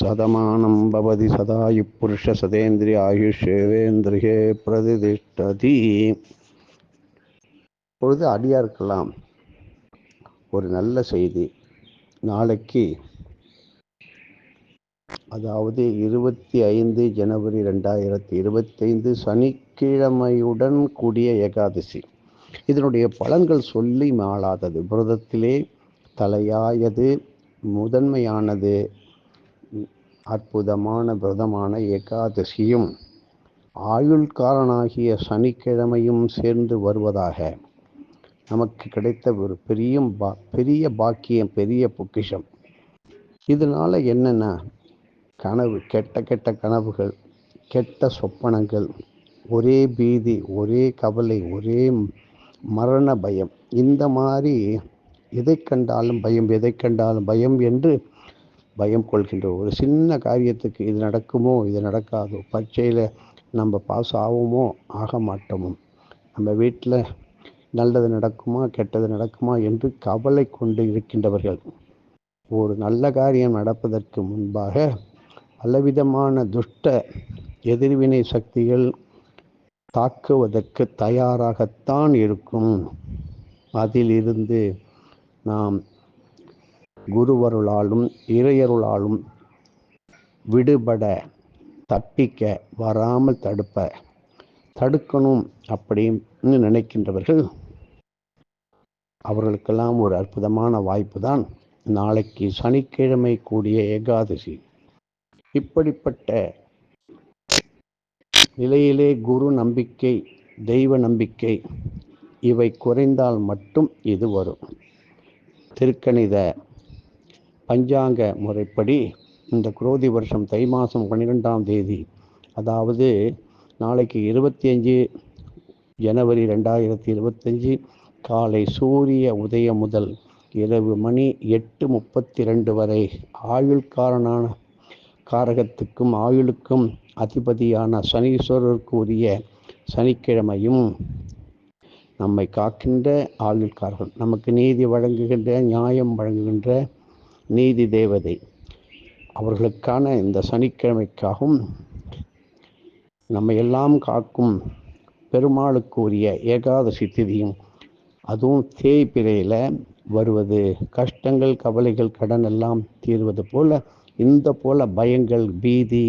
சதமானம் பவதி சதாயு புருஷ சதேந்திரிய ஆயுஷேவேந்திரியே பிரதிதிஷ்டதி பொழுது அடியாருக்கெல்லாம் ஒரு நல்ல செய்தி. நாளைக்கு அதாவது இருபத்தி ஐந்து ஜனவரி ரெண்டாயிரத்தி இருபத்தைந்து சனிக்கிழமையுடன் கூடிய ஏகாதசி. இதனுடைய பலன்கள் சொல்லி மாளாதது. விரதத்திலே தலையாயது முதன்மையானது. அற்புதமான விரதமான ஏகாதசியும் ஆயுள்காரனாகிய சனிக்கிழமையும் சேர்ந்து வருவதாக நமக்கு கிடைத்த ஒரு பெரிய பா பெரிய பாக்கியம் பெரிய பொக்கிஷம். இதனால் என்னென்ன? கனவு கெட்ட கெட்ட கனவுகள் கெட்ட சொப்பனங்கள் ஒரே பீதி ஒரே கவலை ஒரே மரண பயம். இந்த மாதிரி எதை கண்டாலும் பயம் எதை கண்டாலும் பயம் என்று பயம் கொள்கின்ற ஒரு சின்ன காரியத்துக்கு இது நடக்குமோ இது நடக்காதோ பரீட்சையில் நம்ம பாஸ் ஆகுமோ ஆக மாட்டோமோ. நம்ம வீட்டில் நல்லது நடக்குமா கெட்டது நடக்குமா என்று கவலை கொண்டு இருக்கின்றவர்கள். ஒரு நல்ல காரியம் நடப்பதற்கு முன்பாக பலவிதமான துஷ்ட எதிர்வினை சக்திகள் தாக்குவதற்கு தயாராகத்தான் இருக்கும். அதிலிருந்து நாம் குருவருளாலும் இறையருளாலும் விடுபட தப்பிக்க வராமல் தடுப்ப தடுக்கணும் அப்படின்னு நினைக்கின்றவர்கள் அவர்களுக்கெல்லாம் ஒரு அற்புதமான வாய்ப்பு தான் நாளைக்கு சனிக்கிழமை கூடிய ஏகாதசி. இப்படிப்பட்ட நிலையிலே குரு நம்பிக்கை தெய்வ நம்பிக்கை இவை குறைந்தால் மட்டும் இது வரும். திருக்கணித பஞ்சாங்க முறைப்படி இந்த குரோதி வருஷம் தை மாதம் பன்னிரெண்டாம் தேதி அதாவது நாளைக்கு இருபத்தி அஞ்சு ஜனவரி ரெண்டாயிரத்தி இருபத்தஞ்சி காலை சூரிய உதயம் முதல் இரவு மணி எட்டு முப்பத்தி ரெண்டு வரை ஆயுள்காரனான காரகத்துக்கும் ஆயுளுக்கும் அதிபதியான சனீஸ்வரருக்கு உரிய சனிக்கிழமையும் நம்மை காக்கின்ற ஆயுள்காரர்கள். நமக்கு நீதி வழங்குகின்ற நியாயம் வழங்குகின்ற நீதி தேவதை. அவர்களுக்கான இந்த சனிக்கிழமைக்காகவும் நம்ம எல்லாம் காக்கும் பெருமாளுக்கு உரிய ஏகாதசி திதியும் அதுவும் தேய்பிரையில் வருவது. கஷ்டங்கள் கவலைகள் கடன் எல்லாம் தீர்வது போல் இந்த போல் பயங்கள் பீதி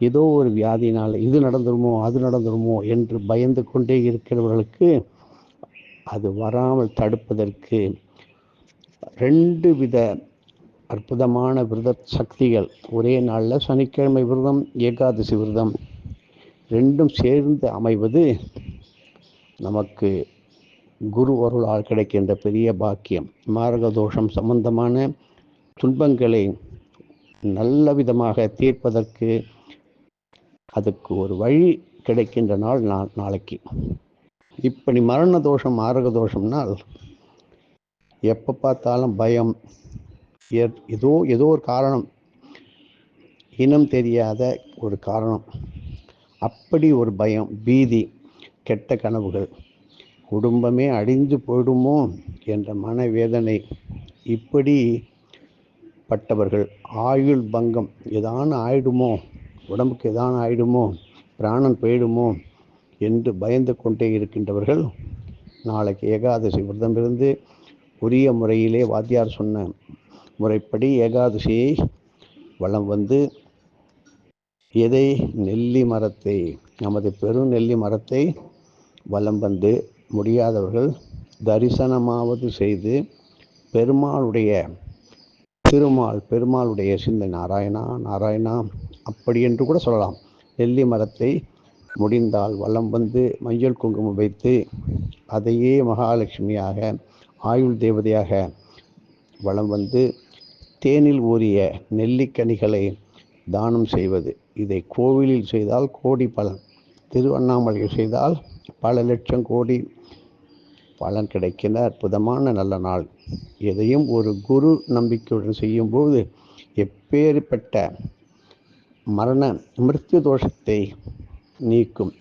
ஏதோ ஒரு வியாதினால் இது நடந்துருமோ அது நடந்துருமோ என்று பயந்து கொண்டே இருக்கிறவர்களுக்கு அது வராமல் தடுப்பதற்கு ரெண்டு வித அற்புதமான விரத சக்திகள். ஒரே நாளில் சனிக்கிழமை விரதம் ஏகாதசி விரதம். ரெண்டும் சேர்ந்து அமைவது நமக்கு குரு அருளால் கிடைக்கின்ற பெரிய பாக்கியம். மாரகதோஷம் சம்பந்தமான துன்பங்களை நல்ல விதமாக தீர்ப்பதற்கு அதுக்கு ஒரு வழி கிடைக்கின்ற நாள் நா நாளைக்கு. இப்படி மரண தோஷம் மாரக தோஷம்னால் எப்போ பார்த்தாலும் பயம் ஏதோ ஏதோ ஒரு காரணம். இனம் தெரியாத ஒரு காரணம். அப்படி ஒரு பயம் பீதி கெட்ட கனவுகள். குடும்பமே அழிந்து போயிடுமோ என்ற மனவேதனை. இப்படி பட்டவர்கள் ஆயுள் பங்கம் எதான ஆயிடுமோ? உடம்புக்கு எதான ஆயிடுமோ? பிராணம் போயிடுமோ? என்று பயந்து கொண்டே இருக்கின்றவர்கள் நாளைக்கு ஏகாதசி விரதம் இருந்து உரிய முறையிலே வாத்தியார் சொன்ன முறைப்படி ஏகாதசியை வளம் வந்து எதை நெல்லி மரத்தை நமது பெரும் நெல்லி மரத்தை வலம் வந்து முடியாதவர்கள் தரிசனமாவது செய்து பெருமாளுடைய திருமால் பெருமாளுடைய சிந்தை நாராயணா நாராயணா அப்படி என்று கூட சொல்லலாம். நெல்லி மரத்தை முடிந்தால் வலம் வந்து மஞ்சள் குங்குமம் வைத்து அதையே மகாலட்சுமியாக ஆயுள் தேவதையாக வலம் வந்து தேனில் ஊறிய நெல்லிக்கனிகளை தானம் செய்வது. இதை கோவிலில் செய்தால் கோடி பலன் திருவண்ணாமலையில் செய்தால் பல லட்சம் கோடி பலன் கிடைக்கின்ற அற்புதமான நல்ல நாள். எதையும் ஒரு குரு நம்பிக்கையுடன் செய்யும்போது எப்பேற்பட்ட மரண மிருத்யு தோஷத்தை நீக்கும்.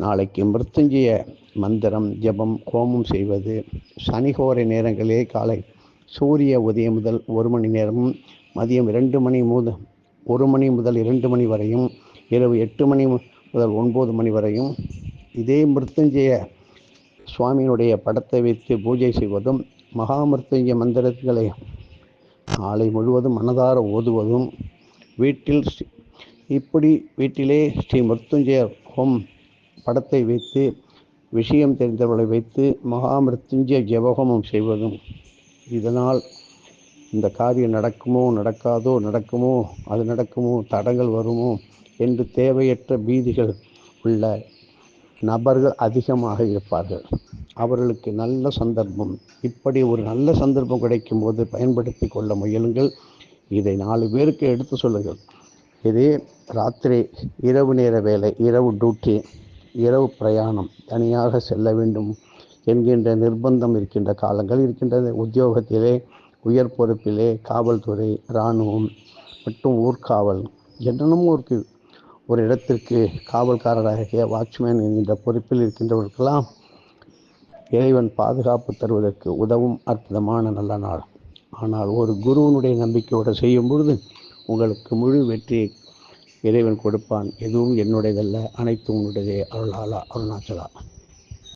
நாளைக்கு மிருத்துஞ்சய மந்திரம் ஜபம் கோமம் செய்வது சனிகோரை நேரங்களே காலை சூரிய உதயம் முதல் ஒரு மணி நேரமும் மதியம் இரண்டு மணி முதல் ஒரு மணி முதல் இரண்டு மணி வரையும் இரவு எட்டு மணி முதல் ஒன்பது மணி வரையும் இதே மிருத்துஞ்சய சுவாமியினுடைய படத்தை வைத்து பூஜை செய்வதும் மகாமிருத்துஞ்சய மந்திரங்களை நாளை முழுவதும் மனதார ஓதுவதும் வீட்டில் இப்படி வீட்டிலே ஸ்ரீ மிருத்துஞ்சய ஹோம் படத்தை வைத்து விஷயம் தெரிந்தவர்களை வைத்து மகாமிருத்துஞ்சய செய்வதும் இதனால் இந்த காரியம் நடக்குமோ நடக்காதோ நடக்குமோ அது நடக்குமோ தடங்கள் வருமோ என்று தேவையற்ற பீதிகள் உள்ள நபர்கள் அதிகமாக இருப்பார்கள். அவர்களுக்கு நல்ல சந்தர்ப்பம். இப்படி ஒரு நல்ல சந்தர்ப்பம் கிடைக்கும் போது பயன்படுத்தி கொள்ள முயலுங்கள். இதை நாலு பேருக்கு எடுத்து சொல்லுங்கள். இதே ராத்திரி இரவு நேர வேலை இரவு டியூட்டி இரவு பிரயாணம் தனியாக செல்ல வேண்டும். என்கின்ற நிர்பந்தம் இருக்கின்ற காலங்கள் இருக்கின்றது. உத்தியோகத்திலே உயர் பொறுப்பிலே காவல்துறை இராணுவம் மற்றும் ஊர்காவல் என்னென்னமோ இருக்குது ஒரு இடத்திற்கு காவல்காரராகிய வாட்ச்மேன் என்கின்ற பொறுப்பில் இருக்கின்றவர்களுக்கெல்லாம் இறைவன் பாதுகாப்பு தருவதற்கு உதவும் அற்புதமான நல்ல நாள். ஆனால் ஒரு குருவனுடைய நம்பிக்கையோடு செய்யும் பொழுது உங்களுக்கு முழு வெற்றியை இறைவன் கொடுப்பான். எதுவும் என்னுடையதல்ல. அனைத்தும் உன்னுடையதே. அருளாலா அருணாச்சலா.